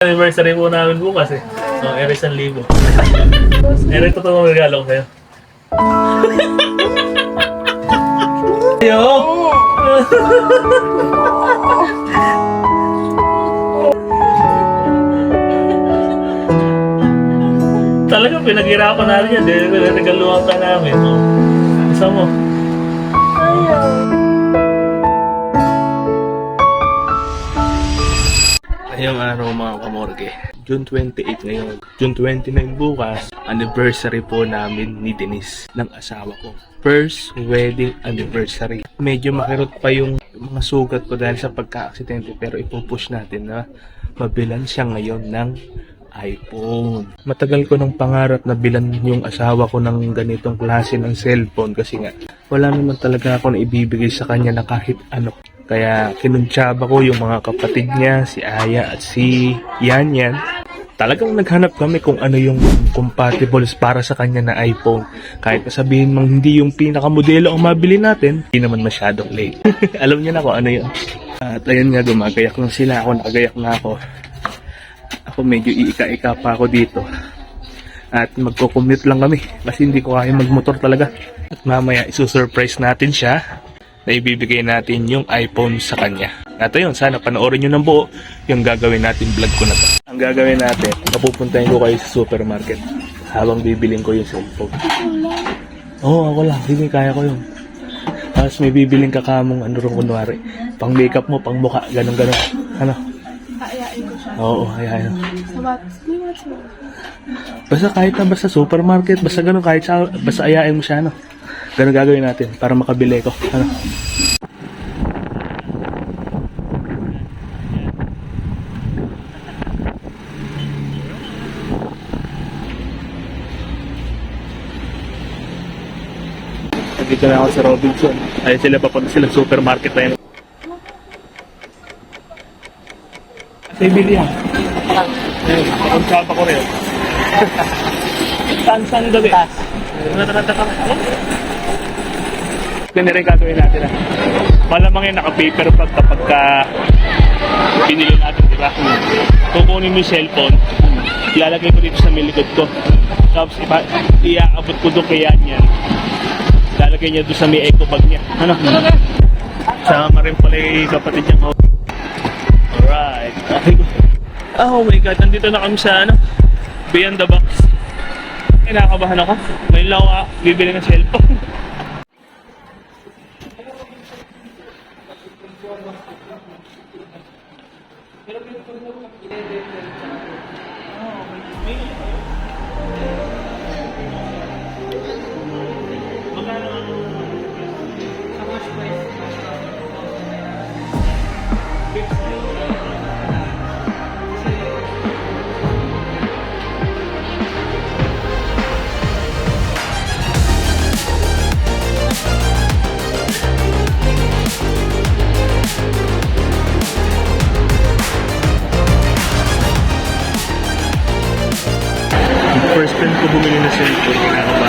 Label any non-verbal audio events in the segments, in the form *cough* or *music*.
Anniversary po namin bukas eh. Oh, ere isang libo. *laughs* ere totoo mga regalo ko sa'yo. *laughs* Yo! *laughs* Talaga pinaghirapan natin yan. Regaluhan ka namin. Oh. Isa mo. Ngayong araw mga kamorge, June 28 ngayon. June 29 bukas, anniversary po namin ni Denise ng asawa ko. First wedding anniversary. Medyo makirot pa yung mga sugat ko dahil sa pagka-aksidente pero ipupush natin na mabilan siya ngayon ng iPhone. Matagal ko ng pangarap na bilan yung asawa ko ng ganitong klase ng cellphone kasi nga wala naman talaga ako na ibibigay sa kanya na kahit ano. Kaya kinuntsaba ko yung mga kapatid niya, si Aya at si Yan Yan. Talagang naghanap kami kung ano yung compatible para sa kanya na iPhone. Kahit sabihin mang hindi yung pinakamodelo ang mabili natin, hindi naman masyadong late. *laughs* Alam niyo na kung ano yun. At ayun nga, gumagayak lang sila. Ako nakagayak na ako. Ako medyo iika-ika pa ako dito. At magko-commute lang kami kasi hindi ko kaya magmotor talaga. At mamaya isusurprise natin siya na ibibigay natin yung iPhone sa kanya. At ayun, sana panoorin nyo ng buo yung gagawin natin vlog ko na to. Ang gagawin natin, mapupuntahin ko kayo sa supermarket habang bibiling ko yung cellphone. Oo, oh, ako lang. Hindi, kaya ko yun. Tapos may bibiling ka kamong ano rin kunwari. Pang makeup mo, pang mukha, ganun ganun. Ano? Ayain ko siya. Oo, ayaw. Sa. Basta kahit na basta supermarket, basta ganun, kahit sa, basta ayain mo siya, ano. Ganun gagawin natin para makabili ko. Ano? Nandito na ako sa Robinson. Ay sila papunta sila supermarket na yun. Sa Ibilia. Ayun, ang tsapa ko rin. *laughs* Saan saan gabi? Natatanda ka. Ganun rin gagawin natin ah. Malamang yan naka-paper bag kapag ka binili natin, di ba? Kukunin mo yung cellphone, ilalagay ko dito sa may ko. Tapos ipa, iaabot ko doon kay yan yan. Lalagay niya doon sa may eco bag niya. Ano? Sama rin pala yung kapatid niya. Alright. Okay. Oh my God, nandito na kami sa ano, Beyond the Box. Kinakabahan ako. Ngayon lang ako ah, bibili ng cellphone. *laughs* ko bumili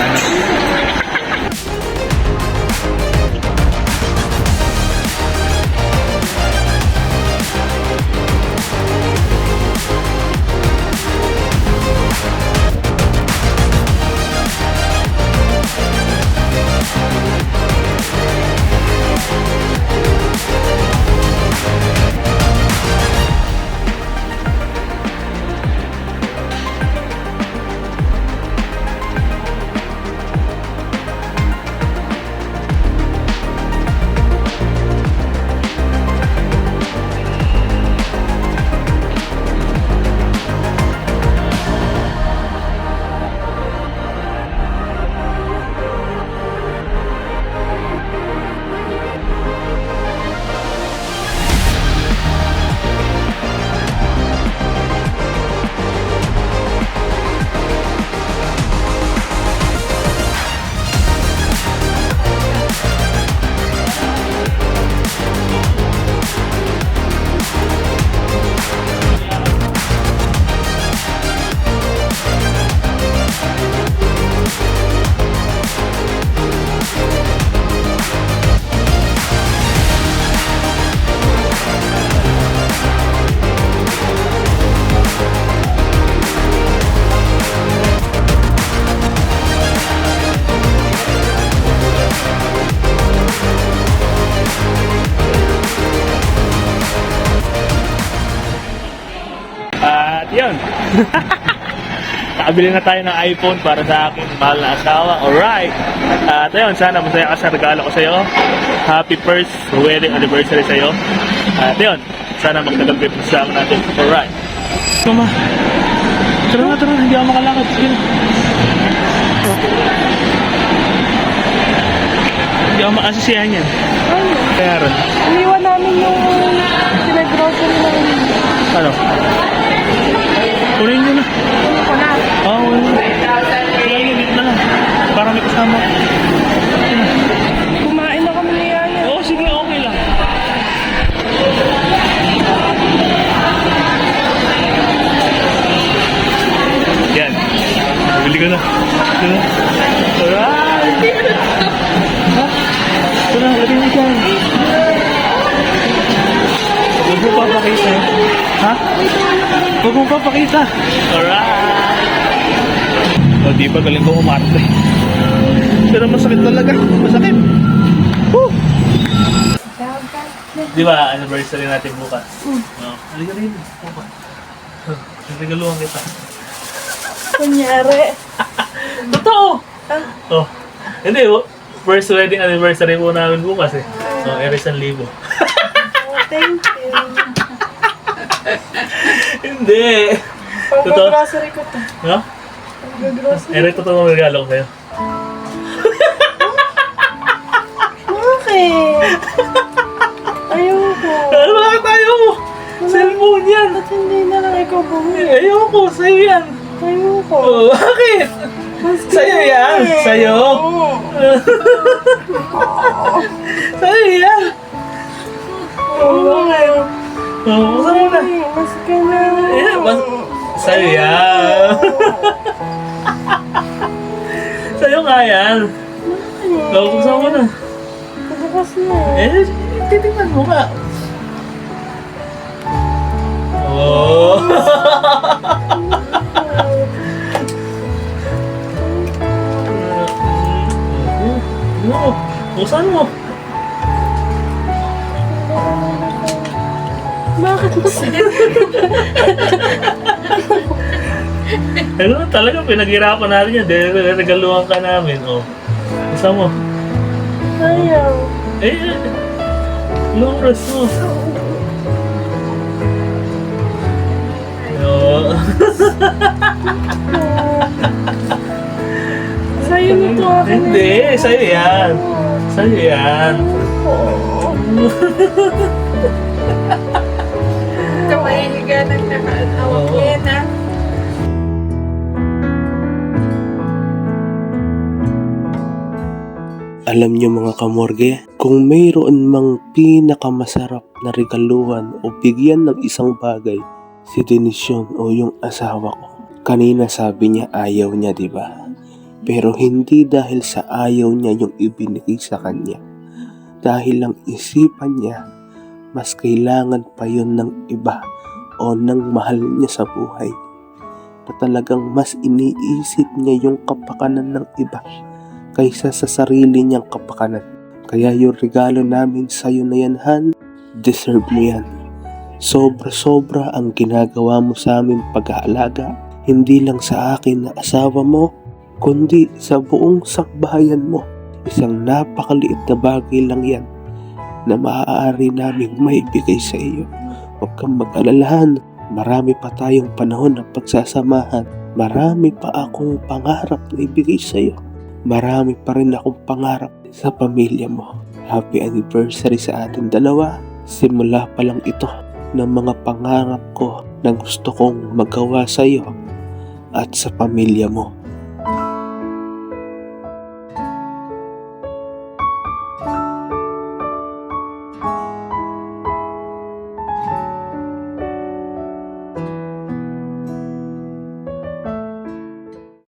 yun. *laughs* Nakabili na tayo ng iPhone para sa aking mahal na asawa. Alright. At ayun, sana masaya ka sa regalo ko sa'yo. Happy first wedding anniversary sa'yo. At yun, sana magtagal kayo sa natin. Alright. Mama. Tara na, tara. Hindi ako makalakad. Sige na. Hindi ako maasisiyahan yan. Ano? Kaya rin. Iniwan namin yung pinag-grocery namin. Ano? Kunin nyo na. Ano ko na? Oo, oh, kunin Ha? Huwag mo papakita. Alright! O, di ba galing ko umarte. Pero masakit talaga. Masakit. Woo! Di ba, anniversary natin bukas? Mm. Oh, halika rin. Bukas. Oh, Regaluhan kita. Kunyari. *laughs* Totoo! Oh, hindi. oh, First wedding anniversary po namin bukas eh. Oh, ere isang libo. Thank you. Hindi! Totoo? Pag-grocery ko to. No? Pag-grocery. Ere totoo ang regalo ko sa'yo. Bakit? Ayoko. Ano ba tayo mo? Cellphone yan! Ba't hindi na lang ikaw bumili? Ayoko, sa'yo yan. Ayoko. Oh, bakit? Sa'yo yan! Sa'yo! Oo. *laughs* Sa'yo yan! Oo. Oh, buksan mo na. Mas ka na. Eh, mas- Sa'yo yan! Sa'yo nga yan! Oh, buksan mo na. Bukas *laughs* na. Eh, titingnan mo nga. Oh! No, buksan mo. Bakit masaya? Ano talaga, pinaghirapan natin yan. Dahil regaluhan ka namin. Oh. Buksan mo. Ayaw. Eh, long rest mo. Oh. *laughs* Sa'yo na to akin. Hindi, sa'yo yan. Sa'yo yan. Kamahihiga *laughs* ng nakaalawak Oo. yan ah. Alam niyo mga kamorge, kung mayroon mang pinakamasarap na regaluhan o bigyan ng isang bagay, si Denisyon o yung asawa ko. Kanina sabi niya ayaw niya, di ba? Pero hindi dahil sa ayaw niya yung ibinigay sa kanya. Dahil lang isipan niya, mas kailangan pa yun ng iba o ng mahal niya sa buhay. Na talagang mas iniisip niya yung kapakanan ng iba kaysa sa sarili niyang kapakanan. Kaya yung regalo namin sa'yo na yan, Han, deserve mo yan. Sobra-sobra ang ginagawa mo sa amin pag-aalaga, hindi lang sa akin na asawa mo, kundi sa buong sakbayan mo. Isang napakaliit na bagay lang yan na maaari naming maibigay sa iyo. Huwag kang mag-alalahan, marami pa tayong panahon ng pagsasamahan. Marami pa akong pangarap na ibigay sa iyo marami pa rin akong pangarap sa pamilya mo. Happy anniversary sa ating dalawa. Simula pa lang ito ng mga pangarap ko na gusto kong magawa sa iyo at sa pamilya mo.